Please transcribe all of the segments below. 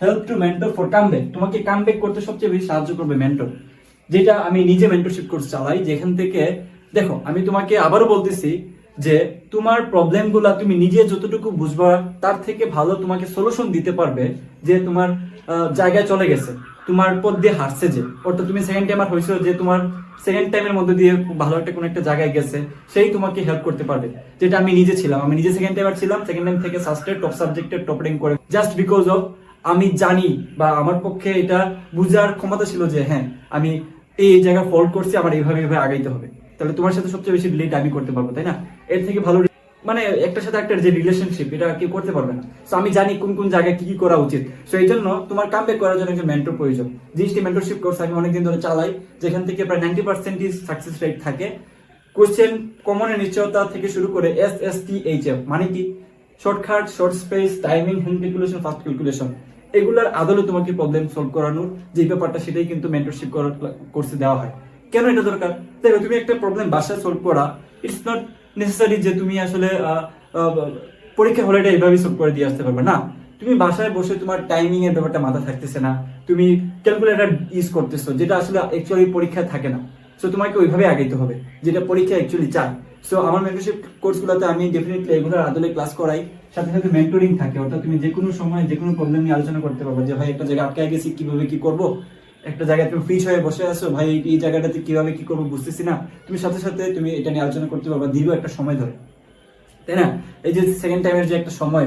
Help to mentor for comeback তোমাকে comeback করতে সবচেয়ে বেশি সাহায্য করবে মেন্টর যেটা আমি নিজে মেন্টরশিপ কোর্স চালাই, যেখান থেকে, দেখো, আমি তোমাকে আবারও বলতেছি যে তোমার প্রবলেমগুলা তুমি নিজে যতটুকু বুঝবা, তার থেকে ভালো তোমাকে সলিউশন দিতে পারবে যে তোমার জায়গায় চলে গেছে, তোমার পথ দিয়ে হারছে যে। অর্থাৎ তুমি সেকেন্ড টাইমার হয়েছিল যে তোমার সেকেন্ড টাইমের মধ্যে দিয়ে ভালো একটা কোনো একটা জায়গায় গেছে, সেই তোমাকে হেল্প করতে পারবে। যেটা আমি নিজে ছিলাম, আমি নিজে সেকেন্ড টাইমার ছিলাম সেকেন্ড টাইম থেকে সাস্টের টপ সাবজেক্টের টপ র্যাঙ্ক করে জাস্ট বিকজ অফ আমি জানি বা আমার পক্ষে এটা বুঝার ক্ষমতা ছিল যে হ্যাঁ আমি এই জায়গায় ফল্ট করছি, আমার এইভাবে এইভাবে আগাইতে হবে। তাহলে তোমার সাথে সবচেয়ে বেশি রিলেট আমি করতে পারব, তাই না? এর থেকে ভালো মানে একটার সাথে একটা যে রিলেশনশিপ এটা কেউ করতে পারবে না। তো আমি জানি কোন কোন জায়গায় কি কি করা উচিত। সো এই জন্য তোমার কাম করার জন্য একজন মেন্টর প্রয়োজন। জিএসটি মেন্টরশিপ কোর্স আমি অনেকদিন ধরে চালাই, যেখান থেকে প্রায় নাইনটি পার্সেন্টই সাকসেস রেট থাকে। কোশ্চেন কমনের নিশ্চয়তা থেকে শুরু করে S S T H F মানে কি? Shortcut short space timing hand calculation fast calculation এগুলোর আদলে তোমাকে প্রবলেম সলভ করানোর যে ব্যাপারটা, সেটাই কিন্তু মেন্টরশিপ করার কোর্সে দেওয়া হয়। কেন এটা দরকার? দেখো, তুমি একটা প্রবলেম বাসায় সলভ করা ইটস নট নেসেসারি যে তুমি আসলে পরীক্ষা হলেটা এইভাবেই সলভ করে দিয়ে আসতে পারবে। না, তুমি বাসায় বসে তোমার টাইমিং এর ব্যাপারটা মাথা থাকতেছে না। তুমি ক্যালকুলেটর ইউজ করতেছো, যেটা আসলে অ্যাকচুয়ালি পরীক্ষায় থাকে না। সো তোমাকে ওইভাবে আগাইতে হবে, যেটা পরীক্ষা অ্যাকচুয়ালি চায়। সো আমার মেন্টরশিপ কোর্সগুলোতে আমি ডেফিনেটলি এগুলোর আদলে ক্লাস করাই। সাথে সাথে মেন্টরিং থাকে। অর্থাৎ তুমি যে কোনো সময় যে কোনো প্রবলেম নিয়ে আলোচনা করতে পারবে যে, ভাই, একটা জায়গায় আটকে গেছি, কীভাবে কি করব? একটা জায়গায় তুমি ফ্রিজ হয়ে বসে আছো, ভাই, এই- জায়গাটাতে কীভাবে কি করব বুঝতেছি না। তুমি সাথে সাথে তুমি এটা নিয়ে আলোচনা করতে পারবে দীর্ঘ একটা সময় ধরে। তাই না? এই যে সেকেন্ড টাইমের যে একটা সময়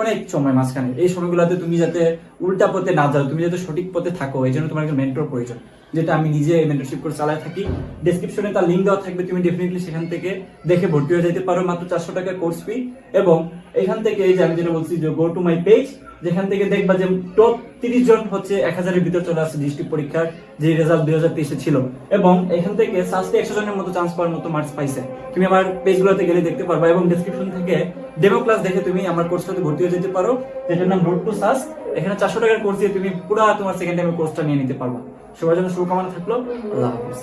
অনেক সময় মাঝখানে। এই সময়গুলোতে তুমি যাতে উল্টা পথে না যাও, তুমি যাতে সঠিক পথে থাকো, এই জন্য তোমার একটা মেন্টর প্রয়োজন। যেটা আমি নিজে মেন্টরশিপ করে চালায় থাকি। ডেসক্রিপশনে তার লিঙ্ক দেওয়া থাকবে, তুমি ডেফিনেটলি সেখান থেকে দেখে ভর্তি হয়ে যেতে পারো। মাত্র চারশো টাকা কোর্স ফি এবং এখান থেকে এই যে আমি যেটা বলছি যে গো টু মাই পেজ যেখান থেকে দেখবা যে টপ তিরিশ জন হচ্ছে এক হাজারের ভিতর চলে আসছে ডিস্ট্রিক্ট পরীক্ষার, যে রেজাল্ট দুই হাজার তেইশে ছিল। এবং এখান থেকে সাস্টে একশো জনের মতো চান্স পাওয়ার মতো মার্কস পাইছে। তুমি আমার পেজগুলোতে গেলে দেখতে পারবা এবং ডেসক্রিপশন থেকে ডেমো ক্লাস দেখে তুমি আমার কোর্স কোর্সটাতে ভর্তি হয়ে যেতে পারো। যেটার নাম রোড টু সাস এখানে চারশো টাকার কোর্স দিয়ে তুমি পুরো তোমার সেকেন্ড টাইমের কোর্সটা নিয়ে নিতে পারব। সবার জন্য শুভকামনা থাকল। আল্লাহ হাফিজ।